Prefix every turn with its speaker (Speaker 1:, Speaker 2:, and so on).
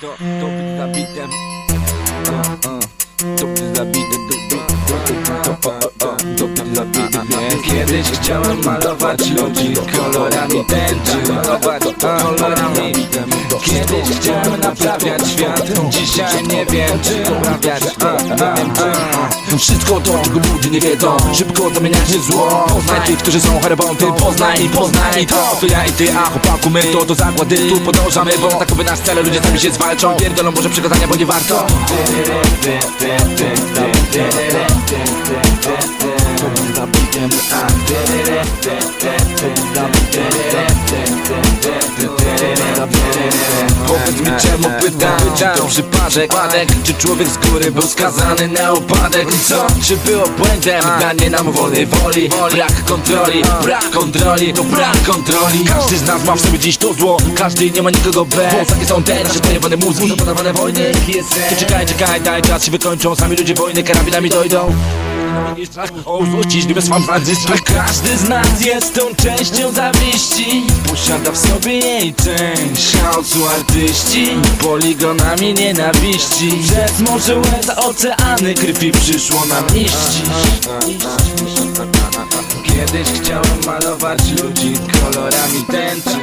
Speaker 1: to, to być zabitem To być zabitem To, to, to, to, to, być zabitem Kiedyś chciałem malować ludzi kolorami tęczy kolorami. Kiedyś chciałem naprawiać świat Dzisiaj nie wiem czy naprawiać. Nie wiem czy
Speaker 2: Wszystko to, czego ludzie nie wiedzą. Szybko zamieniać się zło. Poznaj tych, którzy są herbąty Poznaj i poznaj to To ja i ty, a chłopaku my to do zakłady Tu podążamy, bo takowy nasz cel Ludzie sami się zwalczą. Pierdolą Boże przekazania, bo nie warto Powiedz mi czemu pytam To przypadek, padek Czy człowiek z góry był skazany na upadek? I co? Czy było błędem? Danie nam wolnej woli. Brak kontroli, brak kontroli To brak kontroli. Każdy z nas ma w sobie dziś to zło. Każdy nie ma nikogo bez. Bo takie są te nasze pojebane mózgi Zapodawane wojny. To czekaj, czekaj, daj czas się wykończą Sami ludzie wojny. Karabinami dojdą. O, tranzystor Każdy z nas jest tą częścią zawiści W sobie jej część. Chaosu artyści Poligonami nienawiści. Przez morze łez, oceany Krwi przyszło nam iścić
Speaker 1: Kiedyś chciałem malować ludzi kolorami tęczy